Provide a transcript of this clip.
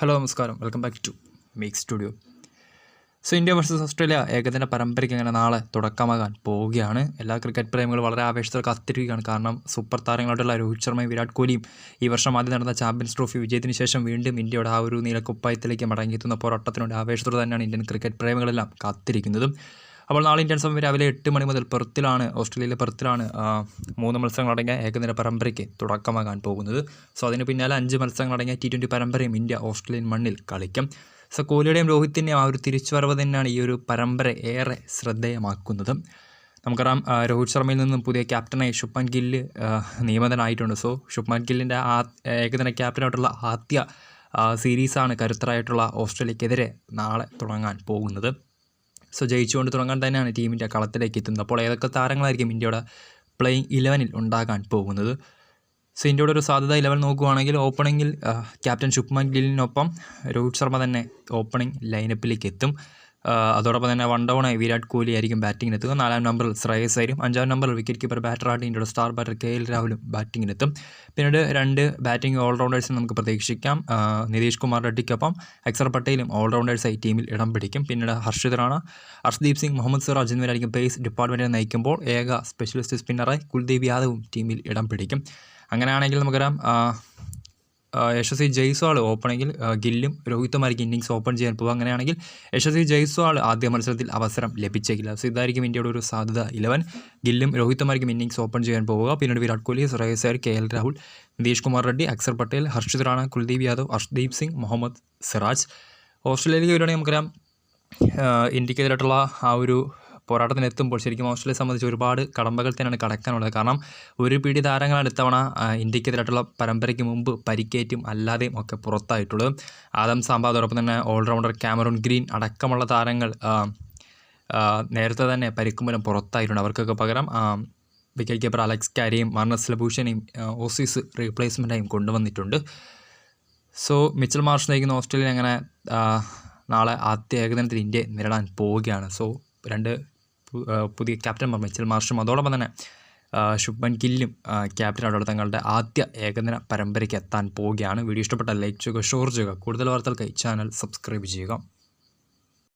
Hello നമസ്കാരം. Welcome back to make studio so India versus Australia ഏകദിന പരമ്പരയ്ക്ക് ഇങ്ങനെ നാളെ തുടക്കമാകാൻ പോവുകയാണ്. എല്ലാ ക്രിക്കറ്റ് പ്രേമികളും വളരെ ആവേശത്തോടെ കാത്തിരിക്കുകയാണ്. കാരണം സൂപ്പർ താരങ്ങളോടുള്ള രോഹിത് ശർമ്മയും വിരാട് കോഹ്ലിയും ഈ വർഷം ആദ്യം നടന്ന ചാമ്പ്യൻസ് ട്രോഫി വിജയത്തിന് ശേഷം വീണ്ടും ഇന്ത്യയുടെ ആ ഒരു നീലക്കുപ്പായത്തിലേക്ക് മടങ്ങിയെത്തുന്ന പോരാട്ടത്തിനോട് ആവേശത്തോടെ തന്നെയാണ് ഇന്ത്യൻ ക്രിക്കറ്റ് പ്രേമികളെല്ലാം കാത്തിരിക്കുന്നതും. അപ്പോൾ നാളെ ഇന്ത്യൻ സമയം രാവിലെ എട്ട് മണി മുതൽ പെർത്തിലാണ് ഓസ്ട്രേലിയയിലെ പെർത്തിലാണ് മൂന്ന് മത്സരങ്ങളടങ്ങിയ ഏകദിന പരമ്പരയ്ക്ക് തുടക്കമാകാൻ പോകുന്നത്. സോ അതിന് പിന്നാലെ അഞ്ച് മത്സരങ്ങളടങ്ങിയ ടി ട്വന്റി പരമ്പരയും ഇന്ത്യ ഓസ്ട്രേലിയൻ മണ്ണിൽ കളിക്കും. സോ കോഹ്ലിയുടെയും രോഹിത്തിന്റെയും ആ ഒരു തിരിച്ചുവരവ് തന്നെയാണ് ഈ ഒരു പരമ്പര ഏറെ ശ്രദ്ധേയമാക്കുന്നത്. നമുക്കറിയാം രോഹിത് ശർമ്മയിൽ നിന്നും പുതിയ ക്യാപ്റ്റനായി ശുഭ്മാൻ ഗില്ല് നിയമിതനായിട്ടുണ്ട്. സോ ശുഭ്മാൻ ഗില്ലിന്റെ ആ ഏകദിന ക്യാപ്റ്റനായിട്ടുള്ള ആദ്യ സീരീസാണ് കരുത്തരായിട്ടുള്ള ഓസ്ട്രേലിയക്കെതിരെ നാളെ തുടങ്ങാൻ പോകുന്നത്. സോ ജയിച്ചുകൊണ്ട് തുടങ്ങാൻ തന്നെയാണ് ടീം ഇന്ത്യ കളത്തിലേക്ക് എത്തുന്നത്. അപ്പോൾ ഏതൊക്കെ താരങ്ങളായിരിക്കും ഇന്ത്യയുടെ പ്ലേയിങ് ഇലവനിൽ ഉണ്ടാകാൻ പോകുന്നത്? സോ ഇന്ത്യയുടെ ഒരു സാധ്യത ഇലവൻ നോക്കുകയാണെങ്കിൽ ഓപ്പണിങ്ങിൽ ക്യാപ്റ്റൻ ശുഭ്മാൻ ഗില്ലിനൊപ്പം രോഹിത് ശർമ്മ തന്നെ ഓപ്പണിംഗ് ലൈനപ്പിലേക്ക് എത്തും. അതോടൊപ്പം തന്നെ വൺ ഡൗണായി വിരാട് കോഹ്ലി ആയിരിക്കും ബാറ്റിംഗിന് എത്തുക. നാലാം നമ്പറിൽ ശ്രേയസ് ആയിരിക്കും. അഞ്ചാം നമ്പറിൽ വിക്കറ്റ് കീപ്പർ ബാറ്ററായിട്ട് ഇന്ത്യയുടെ സ്റ്റാർ ബാറ്റർ കെ എൽ രാഹുലും ബാറ്റിങ്ങിനെത്തും പിന്നീട് രണ്ട് ബാറ്റിംഗ് ഓൾറൗണ്ടേഴ്സിനെ നമുക്ക് പ്രതീക്ഷിക്കാം. നിതീഷ് കുമാർ റെഡ്ഡിക്കൊപ്പം അക്സർ പട്ടേലും ഓൾറൗണ്ടേഴ്സായി ടീമിൽ ഇടം പിടിക്കും. പിന്നീട് ഹർഷിത് റാണ ഹർഷ്ദീപ് സിംഗ് മുഹമ്മദ് സിറാജ് എന്നിവരായിരിക്കും പേസ് ഡിപ്പാർട്ട്മെന്റിനെ നയിക്കുമ്പോൾ ഏക സ്പെഷ്യലിസ്റ്റ് സ്പിന്നറായി കുൽദീപ് യാദവും ടീമിൽ ഇടം പിടിക്കും. അങ്ങനെയാണെങ്കിൽ നമുക്കറിയാം യശസ്വി ജയ്സ്വാൾ ഓപ്പണിങ്ങിൽ ഗില്ലും രോഹിത്തുമായിരിക്കും ഇന്നിങ്സ് ഓപ്പൺ ചെയ്യാൻ പോകും അങ്ങനെയാണെങ്കിൽ യശസ്വി ജയ്സ്വാൾ ആദ്യ മത്സരത്തിൽ അവസരം ലഭിച്ചേക്കില്ല. സോ ഇതായിരിക്കും ഇന്ത്യയുടെ ഒരു സാധ്യത ഇലവൻ ഗില്ലും രോഹിത്തുമായിരിക്കും ഇന്നിങ്സ് ഓപ്പൺ ചെയ്യാൻ പോവുക. പിന്നീട് വിരാട് കോഹ്ലി ശ്രേയസ് അയ്യർ കെ എൽ രാഹുൽ നിതീഷ് കുമാർ റെഡ്ഡി അക്സർ പട്ടേൽ ഹർഷിത് റാണ കുൽദീപ് യാദവ് അർഷ്ദീപ് സിംഗ് മുഹമ്മദ് സിറാജ്. ഓസ്ട്രേലിയയിലേക്ക് വരികയാണെങ്കിൽ നമുക്കറിയാം ഇന്ത്യക്കെതിരായിട്ടുള്ള ആ ഒരു പോരാട്ടത്തിന് എത്തുമ്പോൾ ശരിക്കും ഓസ്ട്രേലിയയെ സംബന്ധിച്ച് ഒരുപാട് കടമ്പകൾ തന്നെയാണ് കടക്കാനുള്ളത്. കാരണം ഒരു പിടി താരങ്ങളാണ് ഇത്തവണ ഇന്ത്യക്കെതിരായിട്ടുള്ള പരമ്പരയ്ക്ക് മുമ്പ് പരിക്കേറ്റും അല്ലാതെയും ഒക്കെ പുറത്തായിട്ടുള്ളത്. ആദം സാമ്പ അതോടൊപ്പം തന്നെ ഓൾറൗണ്ടർ ക്യാമറൂൺ ഗ്രീൻ അടക്കമുള്ള താരങ്ങൾ നേരത്തെ തന്നെ പരിക്കുമൂലം പുറത്തായിട്ടുണ്ട്. അവർക്കൊക്കെ പകരം വിക്കറ്റ് കീപ്പർ അലക്സ് കാരിയും മർണസ് ലഭൂഷനെയും ഓസീസ് റീപ്ലേസ്മെന്റായും കൊണ്ടുവന്നിട്ടുണ്ട്. സോ മിച്ചൽ മാർഷ് നയിക്കുന്ന ഓസ്ട്രേലിയ അങ്ങനെ നാളെ ആദ്യ ഏകദിനത്തിൽ ഇന്ത്യയെ നേരിടാൻ പോവുകയാണ്? സോ രണ്ട് പുതിയ ക്യാപ്റ്റൻ മിച്ചൽ മാർഷും അതോടൊപ്പം തന്നെ ശുഭൻ ഗില്ലും ക്യാപ്റ്റൻ ക്യാപ്റ്റനായിട്ടുള്ള തങ്ങളുടെ ആദ്യ ഏകദിന പരമ്പരയ്ക്ക് എത്താൻ പോവുകയാണ്. വീഡിയോ ഇഷ്ടപ്പെട്ട ലൈക്ക് ചെയ്യുക ഷെയർ ചെയ്യുക. കൂടുതൽ വാർത്തകൾക്കായി ചാനൽ സബ്സ്ക്രൈബ് ചെയ്യുക.